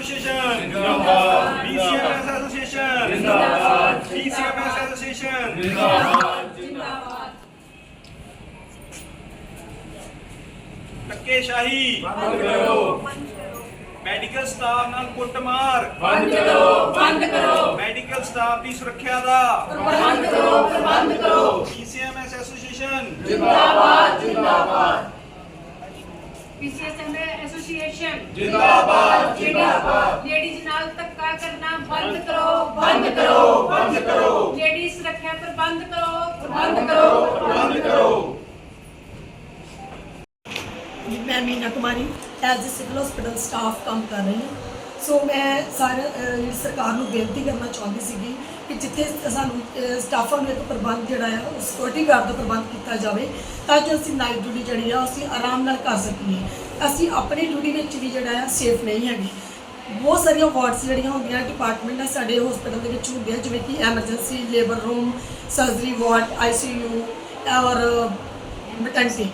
Association ਜਿੰਦਾਬਾਦ ਬੀਸੀਐਮਐਸ association ਜਿੰਦਾਬਾਦ ਬੀਸੀਐਮਐਸ association ਜਿੰਦਾਬਾਦ ਧੱਕੇਸ਼ਾਹੀ ਬੰਦ ਕਰੋ ਮੈਡੀਕਲ ਸਟਾਫ ਨਾਲ ਕੁੱਟਮਾਰ. ਬੰਦ ਕਰੋ ਬੰਦ ਕਰੋ ਮੈਡੀਕਲ ਸਟਾਫ ਦੀ ਸੁਰੱਖਿਆ ਦਾ। ਪ੍ਰਬੰਧ ਕਰੋ ਪ੍ਰਬੰਧ ਕਰੋ। ਬੀਸੀਐਮਐਸ ਐਸੋਸੀਏਸ਼ਨ ਪੀਸੀਐਸਐਮ ਐਸੋਸੀਏਸ਼ਨ ਜਿੰਦਾਬਾਦ ਜਿੰਦਾਬਾਦ ਲੇਡੀਜ਼ ਨਾਲ ਧੱਕਾ ਕਰਨਾ ਬੰਦ ਕਰੋ ਬੰਦ ਕਰੋ ਬੰਦ ਕਰੋ ਲੇਡੀਜ਼ ਸੁਰੱਖਿਆ ਪ੍ਰਬੰਧ ਕਰੋ ਪ੍ਰਬੰਧ ਕਰੋ ਬੰਦ ਕਰੋ ਮੈਂ Meena Kumari as a civil hospital staff ਕੰਮ ਕਰ ਰਹੀ ਹਾਂ ਸੋ ਮੈਂ ਸਾਰੇ ਸਰਕਾਰ ਨੂੰ ਬੇਨਤੀ ਕਰਨਾ ਚਾਹੁੰਦੀ ਸੀਗੀ ਕਿ ਜਿੱਥੇ ਸਾਨੂੰ ਸਟਾਫਾਂ ਨੂੰ ਇੱਕ ਪ੍ਰਬੰਧ ਜਿਹੜਾ ਆ, ਉਹ ਸਿਕਿਉਰਿਟੀ ਗਾਰਡ ਦਾ ਪ੍ਰਬੰਧ ਕੀਤਾ ਜਾਵੇ, ਤਾਂ ਕਿ ਅਸੀਂ ਨਾਈਟ ਡਿਊਟੀ ਜਿਹੜੀ ਆ, ਅਸੀਂ ਆਰਾਮ ਨਾਲ ਕਰ ਸਕੀਏ। ਅਸੀਂ ਆਪਣੀ ਡਿਊਟੀ ਵਿੱਚ ਵੀ ਜਿਹੜਾ ਆ ਸੇਫ ਨਹੀਂ ਹੈਗੇ। ਬਹੁਤ ਸਾਰੀਆਂ ਵਾਰਡਸ ਜਿਹੜੀਆਂ ਹੁੰਦੀਆਂ ਡਿਪਾਰਟਮੈਂਟ ਆ ਸਾਡੇ ਹਸਪੀਟਲ ਦੇ ਵਿੱਚ ਹੁੰਦੇ ਆ ਜਿਵੇਂ ਕਿ emergency labour room surgery ward ICU ਔਰ ਮੈਟਰਨਿਟੀ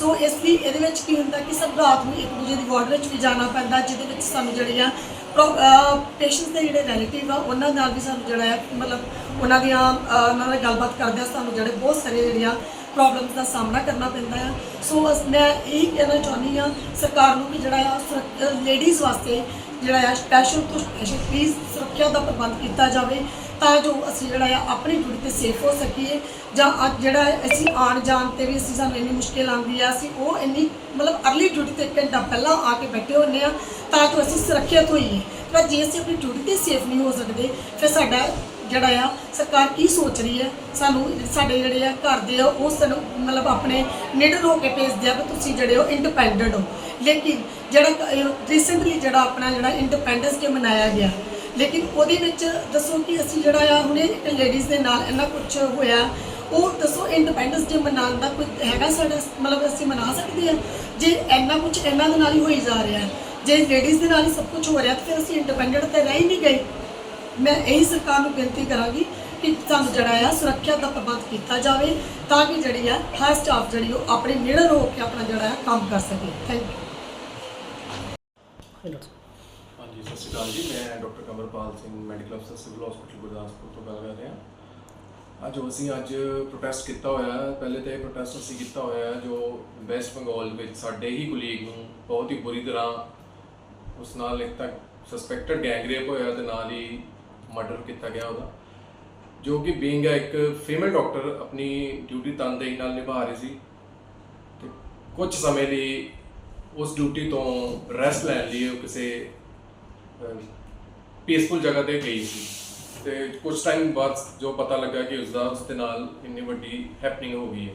ਸੋ ਇਸ ਲਈ ਇਹਦੇ ਵਿੱਚ ਕੀ ਹੁੰਦਾ ਕਿ ਸਭ ਰਾਤ ਨੂੰ ਇੱਕ ਦੂਜੇ ਦੀ ਵਾਰਡ ਵਿੱਚ ਵੀ ਜਾਣਾ ਪੈਂਦਾ, ਜਿਹਦੇ ਵਿੱਚ ਸਾਨੂੰ ਜਿਹੜੇ ਆ ਪੇਸ਼ੈਂਟਸ ਦੇ ਜਿਹੜੇ ਰਿਲੇਟਿਵ ਆ, ਉਹਨਾਂ ਨਾਲ ਵੀ ਸਾਨੂੰ ਜਿਹੜਾ ਆ ਮਤਲਬ ਉਹਨਾਂ ਦੀਆਂ ਉਹਨਾਂ ਨਾਲ ਗੱਲਬਾਤ ਕਰਦੇ ਆ ਸਾਨੂੰ ਜਿਹੜੇ ਬਹੁਤ ਸਾਰੇ ਜਿਹੜੀਆਂ ਪ੍ਰੋਬਲਮਸ ਦਾ ਸਾਹਮਣਾ ਕਰਨਾ ਪੈਂਦਾ ਆ। ਸੋ ਅਸ- ਮੈਂ ਇਹ ਕਹਿਣਾ ਚਾਹੁੰਦੀ ਆ ਸਰਕਾਰ ਨੂੰ ਵੀ ਜਿਹੜਾ ਆ ਲੇਡੀਜ਼ ਵਾਸਤੇ ਜਿਹੜਾ ਆ ਸਪੈਸ਼ਲ ਤੋਂ ਸਪੈਸ਼ਲ ਪਲੀਜ਼ ਸੁਰੱਖਿਆ ਦਾ ਪ੍ਰਬੰਧ ਕੀਤਾ ਜਾਵੇ। ਤਾਂ ਜੋ ਅਸੀਂ ਜਿਹੜਾ ਆ ਆਪਣੀ ਡਿਊਟੀ ਤੇ ਸੇਫ ਹੋ ਸਕੀਏ ਜਾਂ ਅੱਜ ਜਿਹੜਾ ਅਸੀਂ ਆਣ ਜਾਣ ਤੇ ਵੀ ਅਸੀਂ ਸਾਨੂੰ ਇੰਨੀ ਮੁਸ਼ਕਿਲ ਆਉਂਦੀ ਆ ਅਸੀਂ ਉਹ ਇੰਨੀ ਮਤਲਬ ਅਰਲੀ ਡਿਊਟੀ ਤੇ ਇੱਕ ਘੰਟਾ ਪਹਿਲਾਂ ਆ ਕੇ ਬੈਠੇ ਹੁੰਦੇ ਆ ਤਾਂ ਜੋ ਅਸੀਂ ਸੁਰੱਖਿਅਤ ਹੋਈਏ। ਪਰ ਜੇ ਅਸੀਂ ਆਪਣੀ ਡਿਊਟੀ ਤੇ ਸੇਫ ਨਹੀਂ ਹੋ ਸਕਦੇ, ਫਿਰ ਸਾਡਾ ਜਿਹੜਾ ਆ ਸਰਕਾਰ ਕੀ ਸੋਚ ਰਹੀ ਹੈ? ਸਾਨੂੰ ਸਾਡੇ ਜਿਹੜੇ ਆ ਘਰ ਦੇ ਆ, ਉਹ ਸਾਨੂੰ ਮਤਲਬ ਆਪਣੇ ਨਿਡਰ ਹੋ ਕੇ ਭੇਜਦੇ ਆ ਕਿ ਤੁਸੀਂ ਜਿਹੜੇ ਹੋ ਇੰਡੀਪੈਂਡੈਂਟ ਹੋ। ਲੇਕਿਨ ਜਿਹੜਾ ਰੀਸੈਂਟਲੀ ਜਿਹੜਾ ਆਪਣਾ ਜਿਹੜਾ ਇੰਡੀਪੈਂਡੈਂਸ ਡੇ ਮਨਾਇਆ ਗਿਆ ਲੇਕਿਨ ਉਹਦੇ ਵਿੱਚ ਦੱਸੋ ਕਿ ਅਸੀਂ ਜਿਹੜਾ ਆ, ਹੁਣੇ ਇੱਕ ਲੇਡੀਜ਼ ਦੇ ਨਾਲ ਇੰਨਾ ਕੁਝ ਹੋਇਆ, ਉਹ ਦੱਸੋ ਇੰਡੀਪੈਂਡੈਂਸ ਡੇ ਮਨਾਉਣ ਦਾ ਕੋਈ ਹੈਗਾ ਸਾਡਾ, ਮਤਲਬ ਅਸੀਂ ਮਨਾ ਸਕਦੇ ਆ ਜੇ ਇੰਨਾ ਕੁਝ ਇਹਨਾਂ ਦੇ ਨਾਲ ਹੀ ਹੋਈ ਜਾ ਰਿਹਾ, ਜੇ ਲੇਡੀਜ਼ ਦੇ ਨਾਲ ਹੀ ਸਭ ਕੁਝ ਹੋ ਰਿਹਾ, ਤਾਂ ਫਿਰ ਅਸੀਂ ਇੰਡੀਪੈਂਡੈਂਟ ਤੇ ਰਹਿ ਹੀ ਨਹੀਂ ਗਏ। ਮੈਂ ਇਹੀ ਸਰਕਾਰ ਨੂੰ ਬੇਨਤੀ ਕਰਾਂਗੀ ਕਿ ਸਾਨੂੰ ਜਿਹੜਾ ਆ, ਸੁਰੱਖਿਆ ਦਾ ਪ੍ਰਬੰਧ ਕੀਤਾ ਜਾਵੇ, ਤਾਂ ਕਿ ਜਿਹੜੀ ਆ, ਹਰ ਸਟਾਫ ਜਿਹੜੀ ਉਹ ਆਪਣੇ ਨਿਡਰ ਹੋ ਕੇ ਆਪਣਾ ਜਿਹੜਾ ਆ, ਕੰਮ ਕਰ ਸਕੇ। ਥੈਂਕ ਯੂ ਹਾਂਜੀ ਸਤਿ ਸ਼੍ਰੀ ਅਕਾਲ ਜੀ, ਮੈਂ ਡਾਕਟਰ ਕਮਰਪਾਲ ਸਿੰਘ, ਮੈਡੀਕਲ ਅਫਸਰ ਸਿਵਲ ਹਸਪੀਟਲ ਗੁਰਦਾਸਪੁਰ ਤੋਂ ਗੱਲ ਕਰ ਰਿਹਾ। ਅੱਜ ਅਸੀਂ ਅੱਜ ਪ੍ਰੋਟੈਸਟ ਕੀਤਾ ਹੋਇਆ ਹੈ। ਪਹਿਲੇ ਤਾਂ ਇਹ ਪ੍ਰੋਟੈਸਟ ਅਸੀਂ ਕੀਤਾ ਹੋਇਆ ਹੈ ਜੋ ਵੈਸਟ ਬੰਗਾਲ ਵਿੱਚ ਸਾਡੇ ਹੀ ਕੁਲੀਗ ਨੂੰ ਬਹੁਤ ਹੀ ਬੁਰੀ ਤਰ੍ਹਾਂ ਉਸ ਨਾਲ ਇੱਕ ਤੱਕ ਸਸਪੈਕਟਡ ਗੈਂਗਰੇਪ ਹੋਇਆ ਤੇ ਨਾਲ ਹੀ ਮਰਡਰ ਕੀਤਾ ਗਿਆ ਉਹਦਾ, ਜੋ ਕਿ ਬੀਇੰਗ ਇੱਕ ਫੀਮੇਲ ਡਾਕਟਰ ਆਪਣੀ ਡਿਊਟੀ ਤਨਦੇਹੀ ਨਾਲ ਨਿਭਾ ਰਹੀ ਸੀ। ਤੇ ਕੁਝ ਸਮੇਂ ਲਈ ਉਸ ਡਿਊਟੀ ਤੋਂ ਰੈਸਟ ਲੈਣ ਲਈ ਉਹ ਕਿਸੇ ਪੀਸਫੁਲ ਜਗ੍ਹਾ ਤੇ ਗਈ ਸੀ। ਤੇ ਕੁਝ ਟਾਈਮ ਬਾਅਦ ਜੋ ਪਤਾ ਲੱਗਾ ਕਿ ਉਸ ਦਾ ਉਸ ਦੇ ਨਾਲ ਇੰਨੀ ਵੱਡੀ ਹੈਪਨਿੰਗ ਹੋ ਗਈ ਹੈ।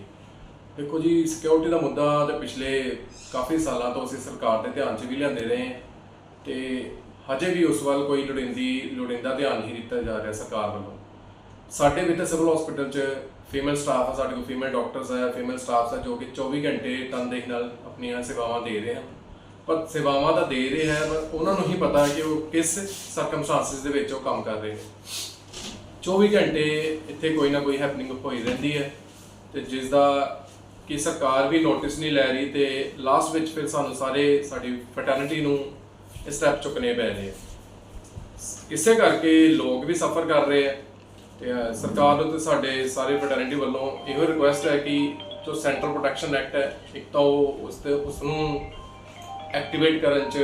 ਦੇਖੋ ਜੀ ਸਿਕਿਉਰਿਟੀ ਦਾ ਮੁੱਦਾ ਤੇ ਪਿਛਲੇ ਕਾਫੀ ਸਾਲਾਂ ਤੋਂ ਅਸੀਂ ਸਰਕਾਰ ਦੇ ਧਿਆਨ 'ਚ ਵੀ ਲਿਆਂਦੇ ਰਹੇ ਹਾਂ ਤੇ ਹਜੇ ਵੀ ਉਸ ਵੱਲ ਕੋਈ ਲੋੜੀਂਦੀ, ਲੋੜੀਂਦਾ ਧਿਆਨ ਨਹੀਂ ਦਿੱਤਾ ਜਾ ਰਿਹਾ ਸਰਕਾਰ ਵੱਲੋਂ। ਸਾਡੇ ਵੀ ਤਾਂ ਸਿਵਲ ਹਸਪੀਟਲ 'ਚ ਫੀਮੇਲ ਸਟਾਫ ਆ, ਸਾਡੇ ਕੋਲ ਫੀਮੇਲ ਡਾਕਟਰਸ ਆ ਫੀਮੇਲ ਸਟਾਫਸ ਆ ਜੋ ਕਿ 24 ਘੰਟੇ ਤਨਦੇਹੀ ਨਾਲ ਆਪਣੀਆਂ ਸੇਵਾਵਾਂ ਦੇ ਰਹੇ ਹਨ। ਪਰ ਸੇਵਾਵਾਂ ਤਾਂ ਦੇ ਰਹੇ ਹੈ, ਪਰ ਉਹਨਾਂ ਨੂੰ ਹੀ ਪਤਾ ਹੈ ਕਿ ਉਹ ਕਿਸ ਸਰਕਮਸਟੈਂਸਸ ਦੇ ਵਿੱਚ ਉਹ ਕੰਮ ਕਰ ਰਹੇ ਨੇ। 24 ਘੰਟੇ ਇੱਥੇ ਕੋਈ ਨਾ ਕੋਈ ਹੈਪਨਿੰਗ ਹੋਈ ਰਹਿੰਦੀ ਹੈ ਤੇ ਜਿਸ ਦਾ ਕਿ ਸਰਕਾਰ ਵੀ ਨੋਟਿਸ ਨਹੀਂ ਲੈ ਰਹੀ ਤੇ ਲਾਸਟ ਵਿੱਚ ਫਿਰ ਸਾਨੂੰ ਸਾਰੇ ਸਾਡੀ ਫੈਟਰਨਿਟੀ ਨੂੰ ਸਟੈਪ ਚੁੱਕਣੇ ਪੈ ਰਹੇ ਆ ਇਸੇ ਕਰਕੇ ਲੋਕ ਵੀ ਸਫਰ ਕਰ ਰਹੇ ਆ ਤੇ ਸਰਕਾਰ ਨੂੰ ਤੇ ਸਾਡੇ ਸਾਰੇ ਫੈਟਰਨਿਟੀ ਵੱਲੋਂ ਇਹੋ ਰਿਕੁਐਸਟ ਹੈ ਕਿ ਜੋ ਸੈਂਟਰਲ ਪ੍ਰੋਟੈਕਸ਼ਨ ਐਕਟ ਹੈ, ਇੱਕ ਤਾਂ ਉਹ ਉਸ ਤੇ ਉਸ ਨੂੰ ਐਕਟੀਵੇਟ ਕਰਨ ਚ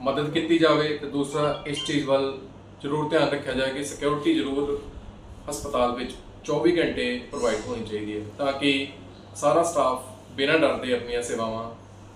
ਮਦਦ ਕੀਤੀ ਜਾਵੇ ਤੇ ਦੂਸਰਾ, ਇਸ ਚੀਜ਼ ਵੱਲ ਜ਼ਰੂਰ ਧਿਆਨ ਰੱਖਿਆ ਜਾਏ ਕਿ ਸਿਕਿਉਰਿਟੀ ਜ਼ਰੂਰ ਹਸਪਤਾਲ ਵਿੱਚ 24 ਘੰਟੇ ਪ੍ਰੋਵਾਈਡ ਹੋਣੀ ਚਾਹੀਦੀ ਹੈ ਤਾਂ ਕਿ ਸਾਰਾ ਸਟਾਫ ਬਿਨਾਂ ਡਰ ਦੇ ਆਪਣੀਆਂ ਸੇਵਾਵਾਂ